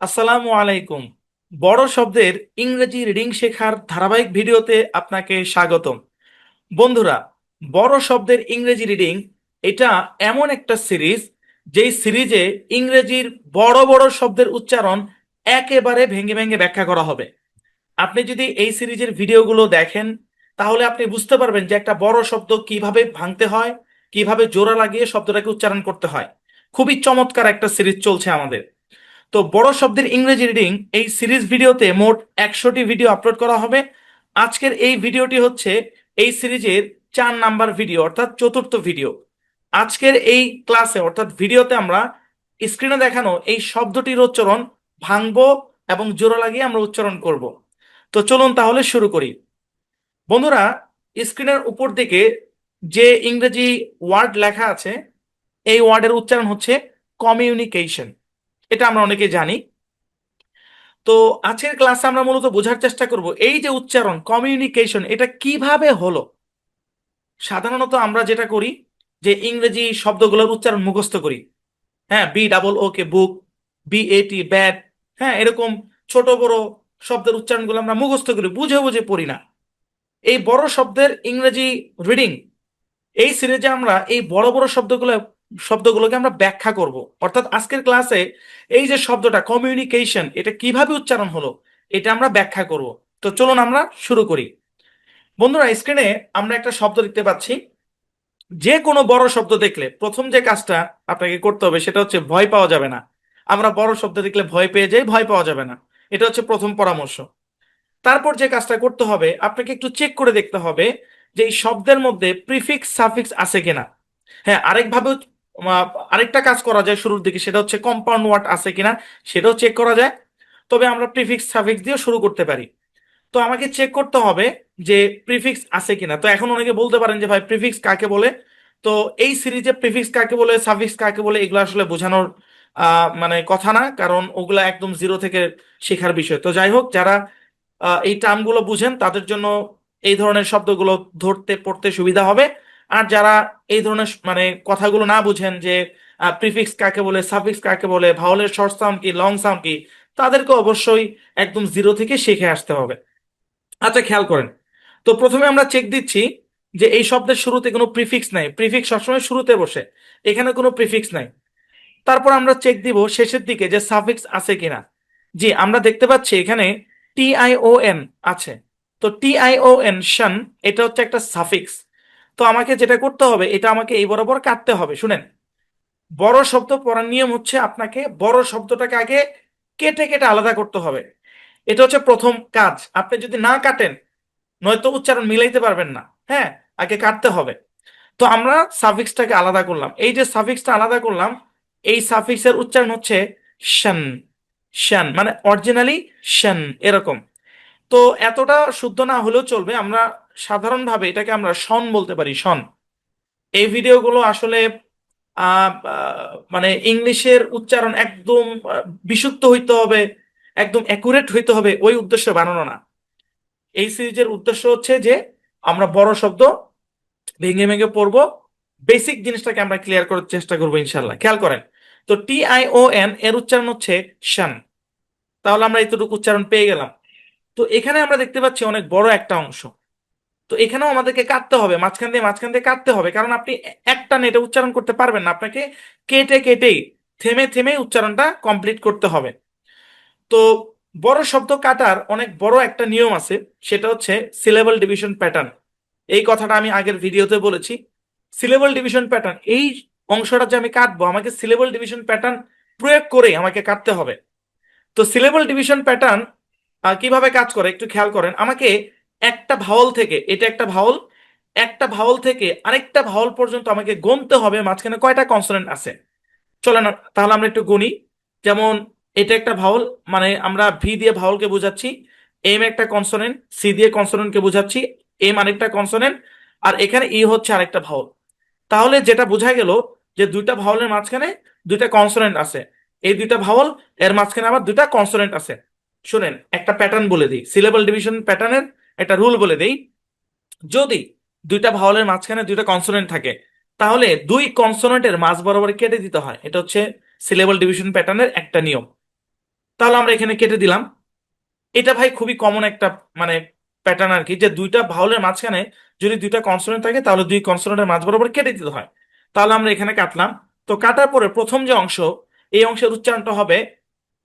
আসসালামু আলাইকুম। বড় শব্দের ইংরেজি রিডিং শেখার ধারাবাহিক ভিডিওতে আপনাকে স্বাগতম। বন্ধুরা, বড় শব্দের ইংরেজি রিডিং এটা এমন একটা সিরিজ, যেই সিরিজে ইংরেজির বড় বড় শব্দের উচ্চারণ একেবারে ভেঙে ভেঙে ব্যাখ্যা করা হবে। আপনি যদি এই সিরিজের ভিডিওগুলো দেখেন, তাহলে আপনি বুঝতে পারবেন যে একটা বড় শব্দ কীভাবে ভাঙতে হয়, কীভাবে জোড়া লাগিয়ে শব্দটাকে উচ্চারণ করতে হয়। খুবই চমৎকার একটা সিরিজ চলছে আমাদের। তো বড় শব্দের ইংরেজি রিডিং এই সিরিজ ভিডিওতে মোট একশোটি ভিডিও আপলোড করা হবে। আজকের এই ভিডিওটি হচ্ছে এই সিরিজের চার নাম্বার ভিডিও অর্থাৎ চতুর্থ ভিডিও আজকের এই ক্লাসে অর্থাৎ ভিডিওতে আমরা স্ক্রিনে দেখানো এই শব্দটির উচ্চারণ ভাঙবো এবং জোড়া লাগিয়ে আমরা উচ্চারণ করব। তো চলুন তাহলে শুরু করি। বন্ধুরা স্ক্রিনের উপর দিকে যে ইংরেজি ওয়ার্ড লেখা আছে, এই ওয়ার্ডের উচ্চারণ হচ্ছে কমিউনিকেশন এটা আমরা অনেকে জানি। তো আজকের ক্লাসে আমরা মূলত বোঝার চেষ্টা করব, এই যে উচ্চারণ কমিউনিকেশন এটা কীভাবে হলো? সাধারণত আমরা যেটা করি, যে ইংরেজি শব্দগুলোর উচ্চারণ মুখস্থ করি। হ্যাঁ B double O K book B A T bat হ্যাঁ এরকম ছোট বড় শব্দের উচ্চারণগুলো আমরা মুখস্থ করি, বুঝে বুঝে পড়ি না। এই বড় শব্দের ইংরেজি রিডিং এই সিরিজে আমরা এই বড় বড় শব্দগুলো শব্দগুলোকে আমরা ব্যাখ্যা করব। অর্থাৎ আজকের ক্লাসে এই যে শব্দটা কমিউনিকেশন এটা কীভাবে উচ্চারণ হলো, এটা আমরা ব্যাখ্যা করব। তো চলুন আমরা শুরু করি। বন্ধুরা স্ক্রিনে আমরা একটা শব্দ দেখতে পাচ্ছি। যে কোনো বড় শব্দ দেখলে প্রথম যে কাজটা আপনাকে করতে হবে সেটা হচ্ছে ভয় পাওয়া যাবে না। আমরা বড় শব্দ দেখলে ভয় পেয়ে যাই, ভয় পাওয়া যাবে না। এটা হচ্ছে প্রথম পরামর্শ। তারপর যে কাজটা করতে হবে, আপনাকে একটু চেক করে দেখতে হবে যে এই শব্দের মধ্যে প্রিফিক্স সাফিক্স আছে কিনা। হ্যাঁ আরেকভাবে আরেকটা কাজ করা যায় শুরুর দিকে, সেটা হচ্ছে কম্পাউন্ড ওয়ার্ড আছে কিনা সেটাও চেক করা যায়। তবে আমরা প্রিফিক্স সাফিক্স দিয়ে শুরু করতে পারি। তো আমাকে চেক করতে হবে যে প্রিফিক্স আছে কিনা। তো এখন অনেকে বলতে পারেন যে, ভাই প্রিফিক্স কাকে বলে? তো এই সিরিজে প্রিফিক্স কাকে বলে সাফিক্স কাকে বলে, এগুলো আসলে বোঝানোর মানে কথা না, কারণ ওগুলা একদম জিরো থেকে শেখার বিষয়। তো যাই হোক, যারা এই টার্মগুলো বুঝেন, তাদের জন্য এই ধরনের শব্দগুলো ধরতে, পড়তে সুবিধা হবে। আর যারা এই ধরনের মানে কথাগুলো না বুঝেন যে প্রিফিক্স কাকে বলে, সাফিক্স কাকে বলে ভাওয়ালের শর্ট সাউন্ড কি লং সাউন্ড কি, তাদেরকে অবশ্যই একদম জিরো থেকে শিখে আসতে হবে। আচ্ছা খেয়াল করেন। তো প্রথমে আমরা চেক দিচ্ছি যে এই শব্দের শুরুতে কোনো প্রিফিক্স নাই। প্রিফিক্স সবসময় শুরুতে বসে, এখানে কোনো প্রিফিক্স নাই। তারপর আমরা চেক দিব শেষের দিকে যে সাফিক্স আছে কিনা। জি, আমরা দেখতে পাচ্ছি এখানে টি আই ও এন আছে। তো টি আই ও এন শান এটা হচ্ছে একটা সাফিক্স তো আমাকে যেটা করতে হবে, এটা আমাকে এই বরাবর কাটতে হবে। শুনেন, বড় শব্দ পড়ার নিয়ম হচ্ছে আপনাকে বড় শব্দটাকে আগে কেটে কেটে আলাদা করতে হবে। এটা হচ্ছে প্রথম কাজ। আপনি যদি না কাটেন, নয়তো উচ্চারণ মিলাইতে পারবেন না। হ্যাঁ আগে কাটতে হবে। তো আমরা সাফিক্সটাকে আলাদা করলাম। এই যে সাফিক্সটা আলাদা করলাম, এই সাফিক্সের উচ্চারণ হচ্ছে শান শান মানে অরিজিনালি শান এরকম। তো এতটা শুদ্ধ না হলেও চলবে। আমরা সাধারণভাবে এটাকে আমরা শন বলতে পারি, শন। এই ভিডিওগুলো আসলে মানে ইংলিশের উচ্চারণ একদম বিশুদ্ধ হইতে হবে, একদম অ্যাকুরেট হইতে হবে ওই উদ্দেশ্যে বানানো না। এই সিরিজের উদ্দেশ্য হচ্ছে যে, আমরা বড় শব্দ ভেঙে ভেঙে পড়ব বেসিক জিনিসটাকে আমরা ক্লিয়ার করার চেষ্টা করব ইনশাল্লাহ খেয়াল করেন, তো টি আই ও এন এর উচ্চারণ হচ্ছে শান। তাহলে আমরা এতটুকু উচ্চারণ পেয়ে গেলাম। তো এখানে আমরা দেখতে পাচ্ছি অনেক বড় একটা অংশ। তো এখানেও আমাদেরকে কাটতে হবে, মাঝখান দিয়ে মাঝখান দিয়ে কাটতে হবে, কারণ আপনি একটা নেটে উচ্চারণ করতে পারবেন না, আপনাকে কেটে কেটেই, থেমে থেমে উচ্চারণটা কমপ্লিট করতে হবে। তো বড় শব্দ কাটার অনেক বড় একটা নিয়ম আছে, সেটা হচ্ছে সিলেবল ডিভিশন প্যাটার্ন এই কথাটা আমি আগের ভিডিওতে বলেছি। সিলেবল ডিভিশন প্যাটার্ন এই অংশটা যে আমি কাটবো, আমাকে সিলেবল ডিভিশন প্যাটার্ন প্রয়োগ করে আমাকে কাটতে হবে। তো সিলেবল ডিভিশন প্যাটার্ন কীভাবে কাজ করে, একটু খেয়াল করেন, আমাকে একটা ভাওল থেকে, এটা একটা ভাওল একটা ভাওল থেকে আরেকটা ভাওল পর্যন্ত আমাকে গুনতে হবে, মাঝখানে কয়টা কনসোনেন্ট আছে? চলেন, তাহলে আমরা একটু গুনি। যেমন, এটা একটা ভাওল মানে আমরা ভি দিয়ে ভাওলকে বোঝাচ্ছি এম একটা কনসোনেন্ট সি দিয়ে কনসোনেন্টকে বোঝাচ্ছি এম আরেকটা কনসোনেন্ট আর এখানে ই হচ্ছে আরেকটা ভাওল তাহলে যেটা বোঝা গেল যে দুইটা ভাওলের মাঝখানে দুইটা কনসোনেন্ট আছে। এই দুইটা ভাওল এর মাঝখানে আবার দুইটা কনসোনেন্ট আছে। শুনেন, একটা প্যাটার্ন বলে দিই সিলেবল ডিভিশন প্যাটার্নের একটা রুল বলে দিই, যদি দুইটা ভাওয়ালের মাঝখানে দুইটা কনসোনেন্ট থাকে, তাহলে দুই কনসোনেন্টের মাঝ বরাবর কেটে দিতে হয়। এটা হচ্ছে সিলেবল ডিভিশন প্যাটার্নের একটা নিয়ম। তাহলে আমরা এখানে কেটে দিলাম। এটা ভাই খুবই কমন একটা মানে প্যাটার্ন আর কি, যে দুইটা ভাওয়ালের মাঝখানে যদি দুইটা কনসোনেন্ট থাকে, তাহলে দুই কনসোনেন্টের মাঝ বরাবর কেটে দিতে হয়। তাহলে আমরা এখানে কাটলাম। তো কাটার পরে প্রথম যে অংশ, এই অংশের উচ্চারণটা হবে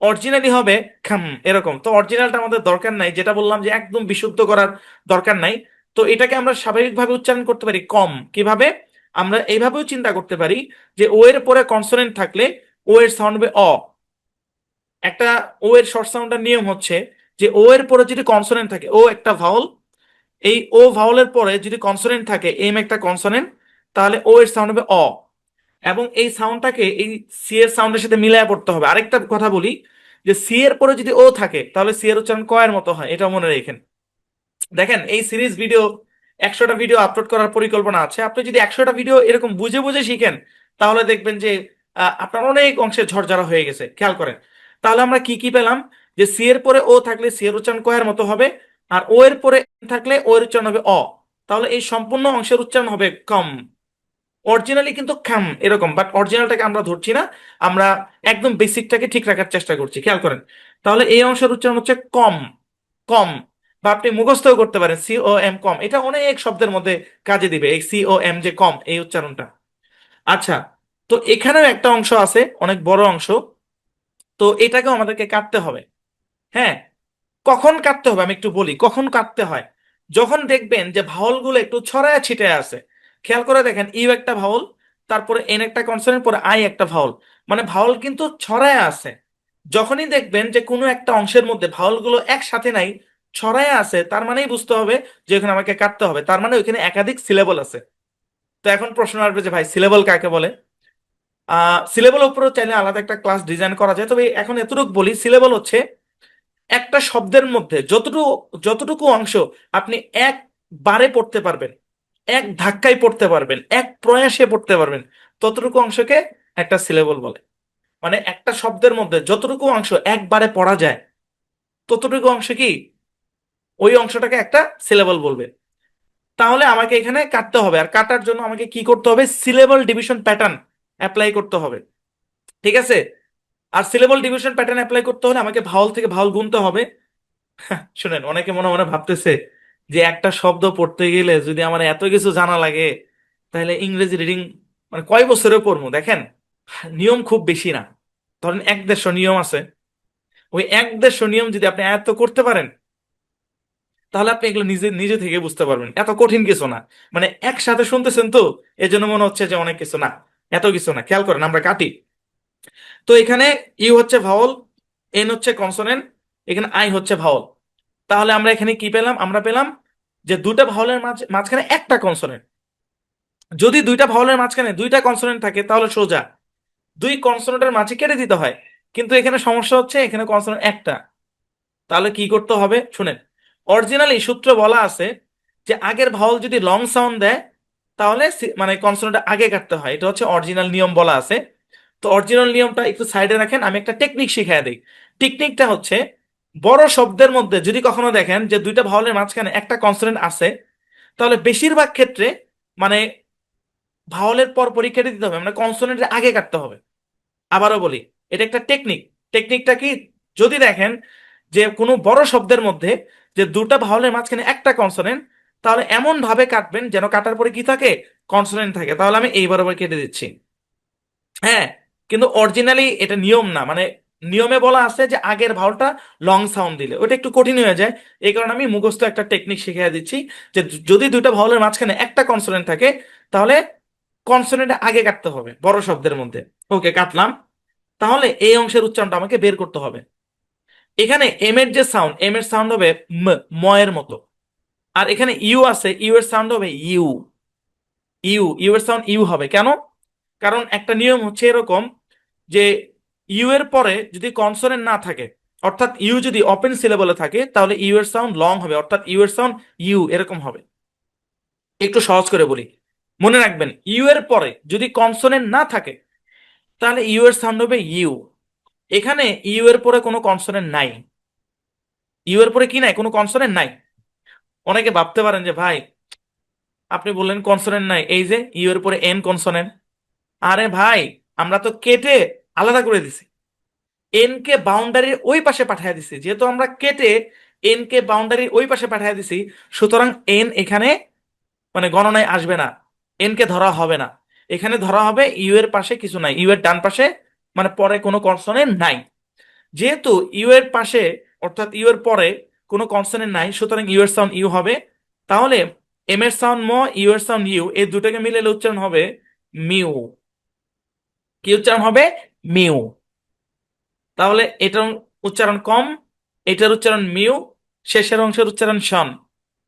অরিজিনালি হবে, খাম, এরকম। তো অরিজিনালটা আমাদের দরকার নাই, যেটা বললাম যে একদম বিশুদ্ধ করার দরকার নাই। তো এটাকে আমরা স্বাভাবিকভাবে উচ্চারণ করতে পারি কম। কীভাবে? আমরা এইভাবেও চিন্তা করতে পারি যে ও এর পরে কনসোনেন্ট থাকলে ও এর সাউন্ড হবে অ। একটা ও এর শর্ট সাউন্ডের নিয়ম হচ্ছে যে ও এর পরে যদি কনসোনেন্ট থাকে, ও একটা ভাওয়াল এই ও ভাওয়ালের পরে যদি কনসোনেন্ট থাকে এম একটা কনসোনেন্ট তাহলে ও এর সাউন্ড হবে অ। এবং এই সাউন্ডটাকে এই সি এর সাউন্ডের সাথে মিলায় পড়তে হবে। আরেকটা কথা বলি যে সি এর পরে যদি ও থাকে, তাহলে সি এর উচ্চারণ ক এর মতো হয় এটা মনে রেখেন। দেখেন, এই সিরিজ ভিডিও, একশোটা ভিডিও আপলোড করার পরিকল্পনা আছে। আপনি যদি একশোটা ভিডিও এরকম বুঝে বুঝে শিখেন, তাহলে দেখবেন যে আপনার অনেক অংশে ঝরঝরা হয়ে গেছে, খেয়াল করেন। তাহলে আমরা কি কি পেলাম? যে সি এর পরে ও থাকলে সি এর উচ্চারণ ক এর মতো হবে, আর ও এর পরে থাকলে ও এর উচ্চারণ হবে অ। তাহলে এই সম্পূর্ণ অংশের উচ্চারণ হবে কম। অরিজিনালি কিন্তু খাম এরকম বাট অরিজিনালটাকে আমরা ধরছি না। আমরা একদম বেসিকটাকে ঠিক রাখার চেষ্টা করছি, খেয়াল করেন। তাহলে এই অংশের উচ্চারণ হচ্ছে কম কম বা আপনি মুখস্থও করতে পারেন সি ও এম কম এটা অনেক শব্দের মধ্যে কাজে দিবে, এই সি ও এম যে কম এই উচ্চারণটা। আচ্ছা তো এখানেও একটা অংশ আছে, অনেক বড় অংশ। তো এটাকেও আমাদেরকে কাটতে হবে। হ্যাঁ কখন কাটতে হবে আমি একটু বলি, কখন কাটতে হয়? যখন দেখবেন যে ভাওয়ালগুলো একটু ছড়ায় ছিটায় আছে খেয়াল করে দেখেন, ইউ একটা ভাওয়াল তারপরে এন একটা কনসোনেন্ট পরে আই একটা ভাওয়াল মানে ভাওয়াল কিন্তু ছড়ায় আছে। যখনই দেখবেন যে কোনো একটা অংশের মধ্যে ভাওয়ালগুলো একসাথে নাই, ছড়ায় আছে, তার মানেই বুঝতে হবে যে এখানে আমাকে কাটতে হবে। তার মানে ওইখানে একাধিক সিলেবল আছে। তো এখন প্রশ্ন আসবে যে, ভাই সিলেবল কাকে বলে? সিলেবল উপরেও চাইলে আলাদা একটা ক্লাস ডিজাইন করা যায়। তবে এখন এতটুকু বলি সিলেবল হচ্ছে একটা শব্দের মধ্যে যতটুকু যতটুকু অংশ আপনি একবারে পড়তে পারবেন এক ধাক্কায় পড়তে পারবেন, এক প্রয়াসে পড়তে পারবেন। ততটুকু অংশকে একটা সিলেবল বলে। মানে একটা শব্দের মধ্যে যতটুকু অংশ একবারে পড়া যায়, ততটুকু অংশ কি? ওই অংশটাকে একটা সিলেবল বলবে। তাহলে আমাকে এখানে কাটতে হবে। আর কাটার জন্য আমাকে কি করতে হবে? সিলেবল ডিভিশন প্যাটার্ন অ্যাপ্লাই করতে হবে। ঠিক আছে? আর সিলেবল ডিভিশন প্যাটার্ন অ্যাপ্লাই করতে হলে আমাকে ভাওয়াল থেকে ভাওয়াল গুনতে হবে। শুনেন, অনেকে মনে মনে ভাবতেছে যে একটা শব্দ পড়তে গেলে যদি আমার এত কিছু জানা লাগে, তাহলে ইংরেজি রিডিং মানে কয় বছরে পড়ব? দেখেন, নিয়ম খুব বেশি না। ধরেন এক দেড়শো নিয়ম আছে। ওই এক দেড়শো নিয়ম যদি আপনি আয়ত্ত করতে পারেন, তাহলে আপনি এগুলো নিজে নিজে থেকে বুঝতে পারবেন। এত কঠিন কিছু না। মানে একসাথে শুনতেছেন তো এই জন্য মনে হচ্ছে যে অনেক কিছু না। এত কিছু না। খেয়াল করেন, আমরা কাটি। তো এখানে ইউ হচ্ছে ভাওল এন হচ্ছে কনসোনেন্ট এখানে আই হচ্ছে ভাওয়াল তাহলে আমরা এখানে কি পেলাম? আমরা পেলাম যে দুটা ভাওয়ালের মাঝ- মাঝখানে একটা কনসোনেন্ট যদি দুইটা ভাওয়ালের মাঝখানে দুইটা কনসোনেন্ট থাকে, তাহলে সোজা। দুই কনসোনেন্টের মাঝে কেটে দিতে হয়, কিন্তু এখানে সমস্যা হচ্ছে এখানে কনসোনেন্ট একটা। তাহলে কি করতে হবে? শুনেন অরিজিনালি সূত্র বলা আছে যে আগের ভাওয়াল যদি লং সাউন্ড দেয়, তাহলে মানে কনসোনেন্ট আগে কাটতে হয়। এটা হচ্ছে অরিজিনাল নিয়ম বলা আছে। তো অরিজিনাল নিয়মটা একটু সাইডে রাখেন, আমি একটা টেকনিক শিখাই দিই। টেকনিকটা হচ্ছে বড় শব্দের মধ্যে যদি কখনো দেখেন যে দুইটা ভাওয়ালের মাঝখানে একটা কনসোনেন্ট আছে, তাহলে বেশিরভাগ ক্ষেত্রে মানে ভাওয়ালের পর পরই কেটে দিতে হবে মানে কনসোনেন্টের আগে কাটতে হবে। আবারও বলি, এটা একটা টেকনিক টেকনিকটা কি? যদি দেখেন যে কোনো বড় শব্দের মধ্যে যে দুটা ভাওয়ালের মাঝখানে একটা কনসোনেন্ট তাহলে এমন ভাবে কাটবেন যেন কাটার পরে কি থাকে? কনসোনেন্ট থাকে। তাহলে আমি এই বরাবর কেটে দিচ্ছি। হ্যাঁ কিন্তু অরিজিনালি এটা নিয়ম না মানে নিয়মে বলা আছে যে আগের ভাওয়ালটা লং সাউন্ড দিলে। ওটা একটু কঠিন হয়ে যায়। এই কারণে আমি মুখস্থ একটা টেকনিক শিখিয়ে দিচ্ছি যে যদি দুইটা ভাওয়ালের মাঝখানে একটা কনসোনেন্ট থাকে, তাহলে কনসোনেন্টে আগে কাটতে হবে বড় শব্দের মধ্যে। ওকে কাটলাম। তাহলে এই অংশের উচ্চারণটা আমাকে বের করতে হবে। এখানে এম এর যে সাউন্ড এম এর সাউন্ড হবে ম ম এর মতো। আর এখানে ইউ আছে ইউ এর সাউন্ড হবে ইউ ইউ ইউ এর সাউন্ড ইউ হবে। কেন? কারণ একটা নিয়ম হচ্ছে এরকম যে ইউ এর পরে যদি কনসোনেন্ট না থাকে, অর্থাৎ ইউ যদি ওপেন সিলেবলে থাকে, তাহলে ইউ এর সাউন্ড লং হবে, অর্থাৎ ইউ এর সাউন্ড ইউ এরকম হবে। একটু সহজ করে বলি। মনে রাখবেন, ইউ এর পরে যদি কনসোনেন্ট না থাকে, তাহলে ইউ এর সাউন্ড হবে ইউ। এখানে ইউ এর পরে কোনো কনসোনেন্ট নাই। ইউ এর পরে কি নাই? কোনো কনসোনেন্ট নাই। অনেকে ভাবতে পারেন যে, ভাই, আপনি বললেন কনসোনেন্ট নাই। এই যে, ইউ এর পরে এন কনসোনেন্ট আরে ভাই, আমরা তো কেটে আলাদা করে দিছি। এন কে বাউন্ডারির ওই পাশে পাঠিয়ে দিছি। যেহেতু আমরা কেটে এন কে বাউন্ডারির ওই পাশে পাঠিয়ে দিছি, সুতরাং এন এখানে মানে গণনায় আসবে না। এন কে ধরা হবে না। এখানে ধরা হবে ইউ এর পাশে কিছু নাই। ইউ এর ডান পাশে মানে পরে কোনো কনসনেন্ট নাই। যেহেতু ইউ এর পাশে অর্থাৎ ইউ এর পরে কোনো কনসনেন্ট নাই, সুতরাং ইউ এর সাউন্ড ইউ হবে। তাহলে এম এর সাউন্ড ম ইউ এর সাউন্ড ইউ এই দুটাকে মিলে উচ্চারণ হবে মিউ। কি উচ্চারণ হবে? মিউ। তাহলে এটার উচ্চারণ কম, এটার উচ্চারণ মিউ, শেষের অংশের উচ্চারণ শন।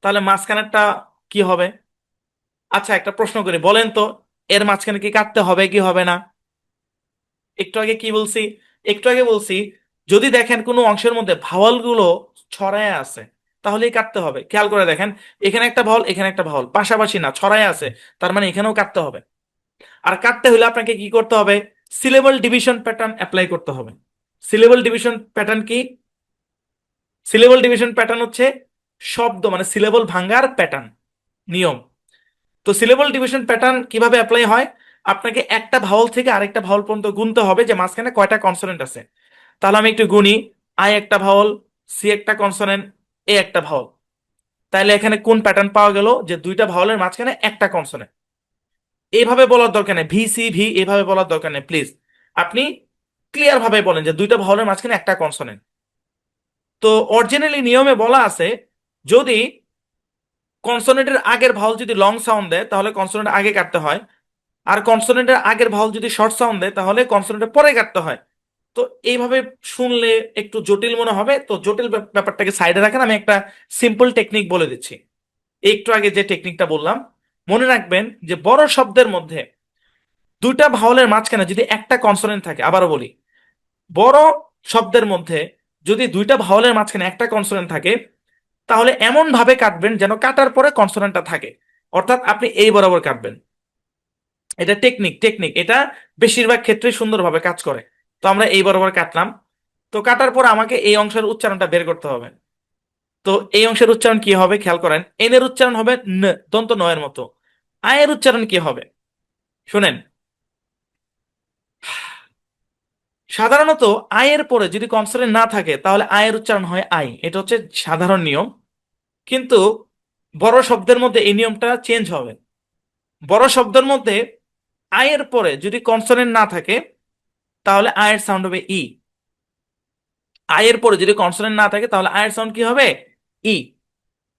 তাহলে মাঝখানেরটা কি হবে? আচ্ছা একটা প্রশ্ন করি, বলেন তো, এর মাঝখানে কি কাটতে হবে কি হবে না? একটু আগে কি বলছি? একটু আগে বলছি, যদি দেখেন কোনো অংশের মধ্যে ভাওয়ালগুলো ছড়ায় আছে, তাহলেই কাটতে হবে। খেয়াল করে দেখেন, এখানে একটা ভাওয়াল, এখানে একটা ভাওয়াল, পাশাপাশি না ছড়ায় আছে, তার মানে এখানেও কাটতে হবে। আর কাটতে হলে আপনাকে কি করতে হবে? সিলেবল ডিভিশন প্যাটার্ন অ্যাপ্লাই করতে হবে। সিলেবল ডিভিশন প্যাটার্ন কি? সিলেবল ডিভিশন প্যাটার্ন হচ্ছে শব্দ মানে সিলেবল ভাঙ্গার প্যাটার্ন, নিয়ম। তো সিলেবল ডিভিশন প্যাটার্ন কীভাবে অ্যাপ্লাই হয়? আপনাকে একটা ভাওয়াল থেকে আরেকটা ভাওয়াল পর্যন্ত গুনতে হবে, যে মাঝখানে কয়টা কনসোনেন্ট আছে। তাহলে আমি একটু গুনি আই একটা ভাওয়াল সি একটা কনসোনেন্ট এ একটা ভাওয়াল তাহলে এখানে কোন প্যাটার্ন পাওয়া গেল? যে দুইটা ভাওয়ালের মাঝখানে একটা কনসোনেন্ট এইভাবে বলার দরকার নেই ভি সি ভি এভাবে বলার দরকার নেই প্লিজ আপনি ক্লিয়ার ভাবে বলেন যে দুইটা ভাওয়ালের মাঝখানে একটা কনসোনেন্ট তো অরিজিনালি নিয়মে বলা আছে, যদি কনসোনেন্টের আগের ভাওয়াল যদি লং সাউন্ড দেয়, তাহলে কনসোনেন্ট আগে কাটতে হয়। আর কনসোনেন্টের আগের ভাওয়াল যদি শর্ট সাউন্ড দেয়, তাহলে কনসোনেন্টের পরে কাটতে হয়। তো এইভাবে শুনলে একটু জটিল মনে হবে। তো জটিল ব্যাপ- ব্যাপারটাকে সাইডে রাখেন, আমি একটা সিম্পল টেকনিক বলে দিচ্ছি। একটু আগে যে টেকনিকটা বললাম মনে রাখবেন যে বড় শব্দের মধ্যে দুইটা ভাওয়ালের মাঝখানে যদি একটা কনসোনেন্ট থাকে, আবারও বলি, বড় শব্দের মধ্যে যদি দুইটা ভাওয়ালের মাঝখানে একটা কনসোনেন্ট থাকে, তাহলে এমন ভাবে কাটবেন যেন কাটার পরে কনসোনেন্টটা থাকে। অর্থাৎ আপনি এই বরাবর কাটবেন। এটা টেকনিক টেকনিক এটা বেশিরভাগ ক্ষেত্রে সুন্দরভাবে কাজ করে। তো আমরা এই বরাবর কাটলাম। তো কাটার পর আমাকে এই অংশের উচ্চারণটা বের করতে হবে। তো এই অংশের উচ্চারণ কি হবে? খেয়াল করেন এনের উচ্চারণ হবে ন দন্ত নয়ের মতো। আয়ের উচ্চারণ কি হবে? শুনেন। সাধারণত আয়ের পরে যদি কনসোনেন্ট না থাকে, তাহলে আয়ের উচ্চারণ হয় আই। এটা হচ্ছে সাধারণ নিয়ম। কিন্তু বড় শব্দের মধ্যে এই নিয়মটা চেঞ্জ হবে। বড় শব্দের মধ্যে আয়ের পরে যদি কনসোনেন্ট না থাকে, তাহলে আয়ের সাউন্ড হবে ই। আয়ের পরে যদি কনসোনেন্ট না থাকে, তাহলে আয়ের সাউন্ড কি হবে? ই।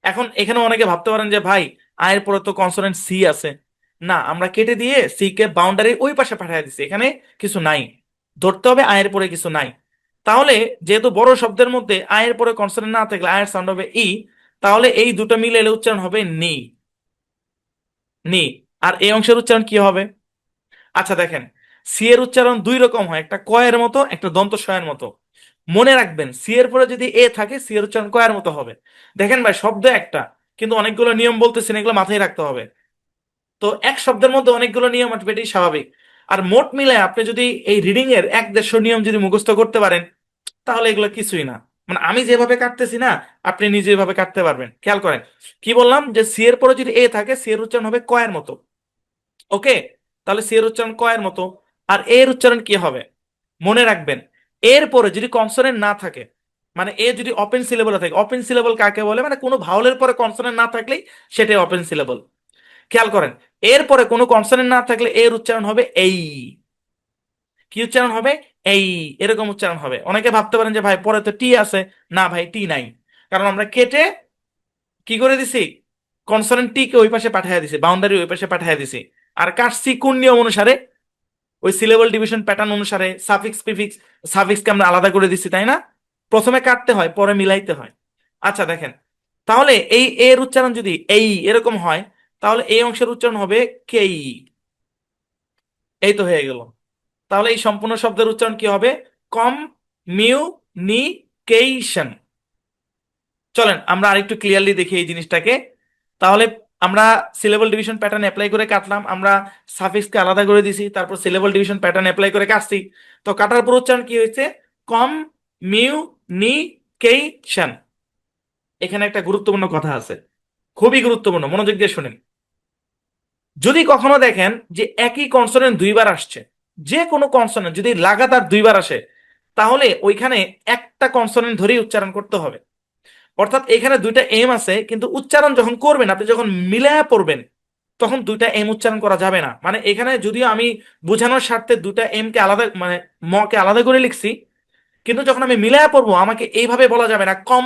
এখন এখানে অনেকে ভাবতে পারেন যে, ভাই আয়ের পরে তো কনসোনেন্ট সি আছে। না, আমরা কেটে দিয়ে সি কে বাউন্ডারি ওই পাশে পাঠিয়ে দিচ্ছি এখানে কিছু নাই। ধরতে হবে আয়ের পরে কিছু নাই। তাহলে যেহেতু বড় শব্দের মধ্যে আয়ের পরে কনসোনেন্ট না থাকলে আয়ের সাউন্ড হবে ই তাহলে এই দুটো মিলে এলে উচ্চারণ হবে নি। নি। আর এই অংশের উচ্চারণ কি হবে? আচ্ছা দেখেন। সি এর উচ্চারণ দুই রকম হয়, একটা কয়ের মতো, একটা দন্ত শয়ের মতো। মনে রাখবেন সি এর পরে যদি এ থাকে সি এর উচ্চারণ কয়ের মতো হবে। দেখেন ভাই, শব্দ একটা। কিন্তু অনেকগুলো নিয়ম বলতেছেন, এগুলো মাথায় রাখতে হবে। তো এক শব্দের মধ্যে অনেকগুলো নিয়ম আসবে এটাই স্বাভাবিক। আর মোট মিলে আপনি যদি এই রিডিং এর এক দেড়শো নিয়ম যদি মুখস্থ করতে পারেন, তাহলে এগুলো কিছুই না। মানে আমি যেভাবে কাটতেছি না, আপনি নিজে এভাবে কাটতে পারবেন। খেয়াল করেন, কি বললাম? যে সি এর পরে যদি এ থাকে সি এর উচ্চারণ হবে কয়ের মতো। ওকে? তাহলে সি এর উচ্চারণ কয়ের মতো। আর এর উচ্চারণ কি হবে? মনে রাখবেন এর পরে যদি কনসোনেন্ট না থাকে মানে এ যদি ওপেন সিলেবলে থাকে ওপেন সিলেবল কাকে বলে? মানে কোনো ভাওয়ালের পরে কনসোনেন্ট না থাকলেই সেটাই ওপেন সিলেবল খেয়াল করেন, এর পরে কোনো কনসোনেন্ট না থাকলে এর উচ্চারণ হবে এই। কি উচ্চারণ হবে? এই। এরকম উচ্চারণ হবে। অনেকে ভাবতে পারেন যে, ভাই, পরে তো টি আছে। না, ভাই টি নাই। কারণ আমরা কেটে কি করে দিছি? কনসোনেন্ট টি কে ওই পাশে পাঠিয়ে দিছি বাউন্ডারি ওই পাশে পাঠিয়ে দিছি। আর কাটছি কোন নিয়ম অনুসারে? ওই সিলেবল ডিভিশন প্যাটার্ন অনুসারে সাফিক্স প্রিফিক্স সাফিক্সকে আমরা আলাদা করে দিচ্ছি তাই না? প্রথমে কাটতে হয়, পরে মিলাইতে হয়। আচ্ছা দেখেন। তাহলে এই এর উচ্চারণ যদি এই এরকম হয়, তাহলে এই অংশের উচ্চারণ হবে কেই। এই তো হয়ে গেল। তাহলে এই সম্পূর্ণ শব্দের উচ্চারণ কি হবে? কম মিউনিকেশন চলেন, আমরা আরেকটু ক্লিয়ারলি দেখি এই জিনিসটাকে। তাহলে আমরা সিলেবল ডিভিশন প্যাটার্ন অ্যাপ্লাই করে কাটলাম। আমরা সাফিক্সকে আলাদা করে দিছি, তারপর সিলেবল ডিভিশন প্যাটার্ন অ্যাপ্লাই করে কাটছি। তো কাটার পর উচ্চারণ কি হয়েছে? কম মিউনিকেশন এখানে একটা গুরুত্বপূর্ণ কথা আছে। খুবই গুরুত্বপূর্ণ, মনোযোগ দিয়ে শুনেন। যদি কখনো দেখেন যে একই কনসোনেন্ট দুইবার আসছে, যে কোনো কনসোনেন্ট যদি লাগাতার দুইবার আসে, তাহলে ওইখানে একটা কনসোনেন্ট ধরেই উচ্চারণ করতে হবে। অর্থাৎ এখানে দুইটা এম আছে, কিন্তু উচ্চারণ যখন করবেন, আপনি যখন মিলায়া পড়বেন, তখন দুইটা এম উচ্চারণ করা যাবে না। মানে এখানে যদিও আমি বোঝানোর স্বার্থে দুইটা এম কে আলাদা মানে ম কে আলাদা করে লিখছি কিন্তু যখন আমি মিলায়া পড়ব, আমাকে এইভাবে বলা যাবে না, কম,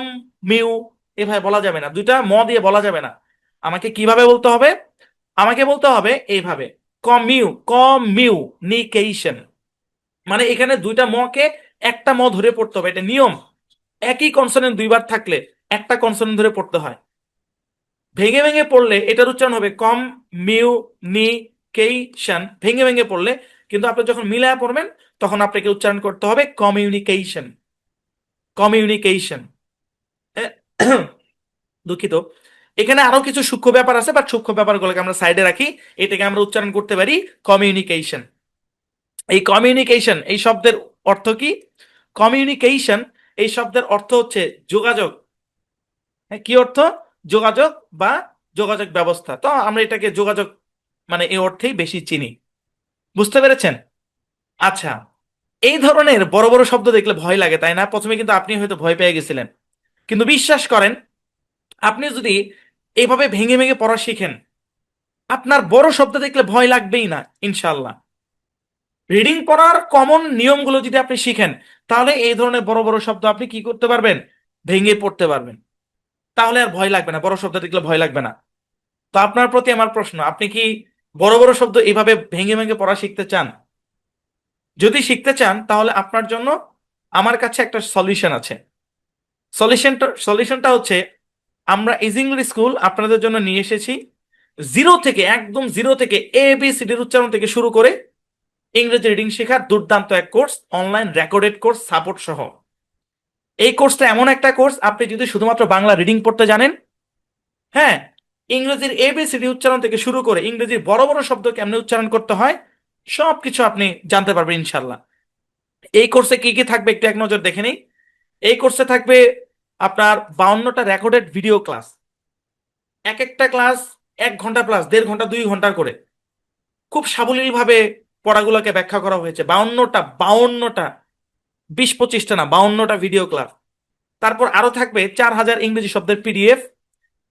মিউ, এভাবে বলা যাবে না। দুইটা ম দিয়ে বলা যাবে না। আমাকে কীভাবে বলতে হবে? আমাকে বলতে হবে এইভাবে কমিউ কমিউনিকেশন মানে এখানে দুইটা মকে একটা ম ধরে পড়তে হবে। এটা নিয়ম। একই কনসোনেন্ট দুইবার থাকলে একটা কনসোনেন্ট ধরে পড়তে হয়। ভেঙে ভেঙে পড়লে এটার উচ্চারণ হবে কম, মিউ নি কেইশন ভেঙে ভেঙে পড়লে। কিন্তু আপনি যখন মিলায়া পড়বেন তখন আপনাকে উচ্চারণ করতে হবে কমিউনিকেশন কমিউনিকেশন দুঃখিত। এখানে আরও কিছু সূক্ষ্ম ব্যাপার আছে বাট সূক্ষ্ম ব্যাপারগুলোকে আমরা সাইডে রাখি। এটাকে আমরা উচ্চারণ করতে পারি কমিউনিকেশন এই কমিউনিকেশন এই শব্দের অর্থ কি? কমিউনিকেশন এই শব্দের অর্থ হচ্ছে যোগাযোগ। হ্যাঁ, কি অর্থ? যোগাযোগ বা যোগাযোগ ব্যবস্থা। তো আমরা এটাকে যোগাযোগ মানে এই অর্থেই বেশি চিনি। বুঝতে পেরেছেন? আচ্ছা। এই ধরনের বড় বড় শব্দ দেখলে ভয় লাগে, তাই না? প্রথমে কিন্তু আপনি হয়তো ভয় পেয়ে গেছিলেন। কিন্তু বিশ্বাস করেন, আপনি যদি এইভাবে ভেঙে ভেঙে পড়া শিখেন, আপনার বড় শব্দ দেখলে ভয় লাগবেই না ইনশাল্লাহ রিডিং পড়ার কমন নিয়মগুলো যদি আপনি শিখেন, তাহলে এই ধরনের বড় বড় শব্দ আপনি কি করতে পারবেন? ভেঙে পড়তে পারবেন। তাহলে আর ভয় লাগবে না, বড় শব্দ দেখলে ভয় লাগবে না। তো আপনার প্রতি আমার প্রশ্ন, আপনি কি বড় বড় শব্দ এইভাবে ভেঙে ভেঙে পড়া শিখতে চান? যদি শিখতে চান, তাহলে আপনার জন্য আমার কাছে একটা সলিউশন আছে। সলিউশনটা সলিউশনটা হচ্ছে, আমরা ইজ ইংলিশ স্কুল আপনাদের জন্য নিয়ে এসেছি। জিরো থেকে, একদম জিরো থেকে এ বি সিডির উচ্চারণ থেকে শুরু করে ইংরেজি রিডিং শেখার দুর্দান্ত এক course online recorded course support সহ। এই কোর্সটা এমন একটা কোর্স আপনি যদি শুধুমাত্র বাংলা রিডিং পড়তে জানেন হ্যাঁ ইংরেজির এ বি এবিসিডি উচ্চারণ থেকে শুরু করে ইংরেজির বড় বড় শব্দ কেমনে উচ্চারণ করতে হয় সব কিছু আপনি জানতে পারবেন ইনশাল্লাহ এই কোর্সে কি কি থাকবে একটু এক নজর দেখে নিই। এই কোর্সে থাকবে আপনার বাউন্নটা রেকর্ডেড ভিডিও ক্লাস এক একটা ক্লাস এক ঘণ্টা প্লাস দেড় ঘণ্টা, দুই ঘণ্টার করে। খুব সাবলীলভাবে পড়াগুলোকে ব্যাখ্যা করা হয়েছে। বাউন্নটা বাউন্নটা, বিশ পঁচিশটা না, বাউন্নটা ভিডিও ক্লাস তারপর আরও থাকবে চার হাজার ইংরেজি শব্দের পিডিএফ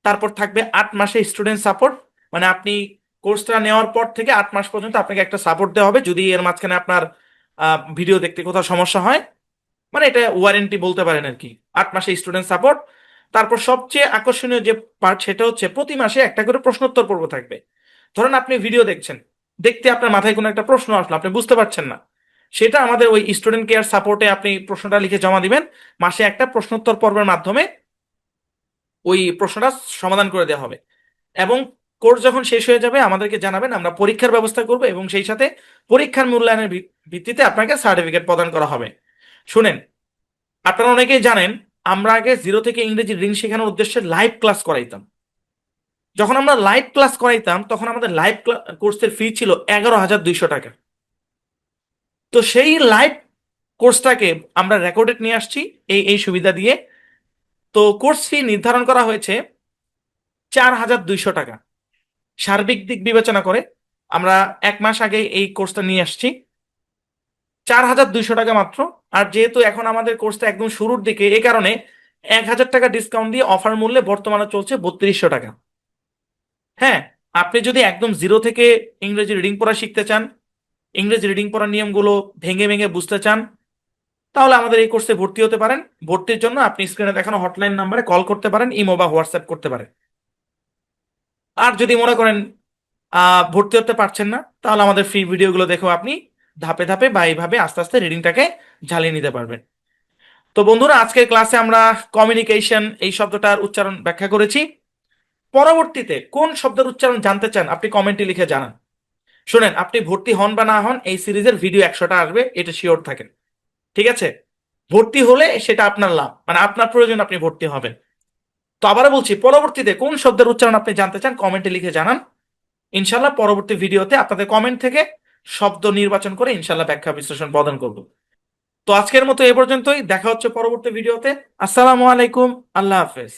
তারপর থাকবে আট মাসে স্টুডেন্ট সাপোর্ট মানে আপনি কোর্সটা নেওয়ার পর থেকে আট মাস পর্যন্ত আপনাকে একটা সাপোর্ট দেওয়া হবে। যদি এর মাঝখানে আপনার ভিডিও দেখতে কোথাও সমস্যা হয় মানে এটা ওয়ারেন্টি বলতে পারেন আর কি। আট মাসে স্টুডেন্ট সাপোর্ট তারপর সবচেয়ে আকর্ষণীয় যে পার্ট সেটা হচ্ছে প্রতি মাসে একটা করে প্রশ্নোত্তর পর্ব থাকবে। ধরেন আপনি ভিডিও দেখছেন। দেখতে আপনার মাথায় কোনো একটা প্রশ্ন আসলো, আপনি বুঝতে পারছেন না। সেটা আমাদের ওই স্টুডেন্ট কেয়ার সাপোর্টে আপনি প্রশ্নটা লিখে জমা দিবেন। মাসে একটা প্রশ্নোত্তর পর্বের মাধ্যমে ওই প্রশ্নটা সমাধান করে দেওয়া হবে। এবং কোর্স যখন শেষ হয়ে যাবে, আমাদেরকে জানাবেন, আমরা পরীক্ষার ব্যবস্থা করব এবং সেই সাথে পরীক্ষার মূল্যায়নের ভিত্তিতে আপনাকে সার্টিফিকেট প্রদান করা হবে। শুনেন, আপনারা অনেকেই জানেন, আমরা আগে জিরো থেকে ইংরেজি রিং শেখানোর উদ্দেশ্যে লাইভ ক্লাস করাইতাম। যখন আমরা লাইভ ক্লাস করাইতাম, তখন আমাদের লাইভ কোর্সের ফি ছিল এগারো হাজার দুইশো টাকা। তো সেই লাইভ কোর্সটাকে আমরা রেকর্ডেড নিয়ে আসছি এই এই সুবিধা দিয়ে। তো কোর্স ফি নির্ধারণ করা হয়েছে চার হাজার দুইশো টাকা। সার্বিক দিক বিবেচনা করে আমরা এক মাস আগে এই কোর্সটা নিয়ে আসছি। চার হাজার দুইশো টাকা মাত্র। আর যেহেতু এখন আমাদের কোর্সটা একদম শুরুর দিকে এই কারণে এক হাজার টাকা ডিসকাউন্ট দিয়ে অফার মূল্যে বর্তমানে চলছে বত্রিশশো টাকা। হ্যাঁ আপনি যদি একদম জিরো থেকে ইংরেজি রিডিং পড়া শিখতে চান, ইংরেজি রিডিং পড়ার নিয়মগুলো ভেঙে ভেঙে বুঝতে চান, তাহলে আমাদের এই কোর্সে ভর্তি হতে পারেন। ভর্তির জন্য আপনি স্ক্রিনে দেখানো হটলাইন নাম্বারে কল করতে পারেন ইমো বা হোয়াটসঅ্যাপ করতে পারেন। আর যদি মনে করেন ভর্তি হতে পারছেন না, তাহলে আমাদের ফ্রি ভিডিওগুলো দেখেও আপনি ধাপে ধাপে বা এইভাবে আস্তে আস্তে রিডিংটাকে ঝালিয়ে নিতে পারবেন। তো বন্ধুরা, আজকের ক্লাসে আমরা কমিউনিকেশন এই শব্দটার উচ্চারণ ব্যাখ্যা করেছি। পরবর্তীতে কোন শব্দের উচ্চারণ জানতে চান, আপনি কমেন্টে লিখে জানান। শোনেন, আপনি ভর্তি হন বা না হন, এই সিরিজের ভিডিও একশোটা আসবে, এটা শিওর থাকেন। ঠিক আছে? ভর্তি হলে সেটা আপনার লাভ মানে আপনার প্রয়োজন আপনি ভর্তি হবেন। তো আবার বলছি, পরবর্তীতে কোন শব্দের উচ্চারণ আপনি জানতে চান কমেন্টে লিখে জানান। ইনশাল্লাহ পরবর্তী ভিডিওতে আপনাদের কমেন্ট থেকে শব্দ নির্বাচন করে ইনশাল্লাহ ব্যাখ্যা বিশ্লেষণ প্রদান করব। তো আজকের মতো এ পর্যন্তই, দেখা হচ্ছে পরবর্তী ভিডিওতে। আসসালামু আলাইকুম, আল্লাহ হাফেজ।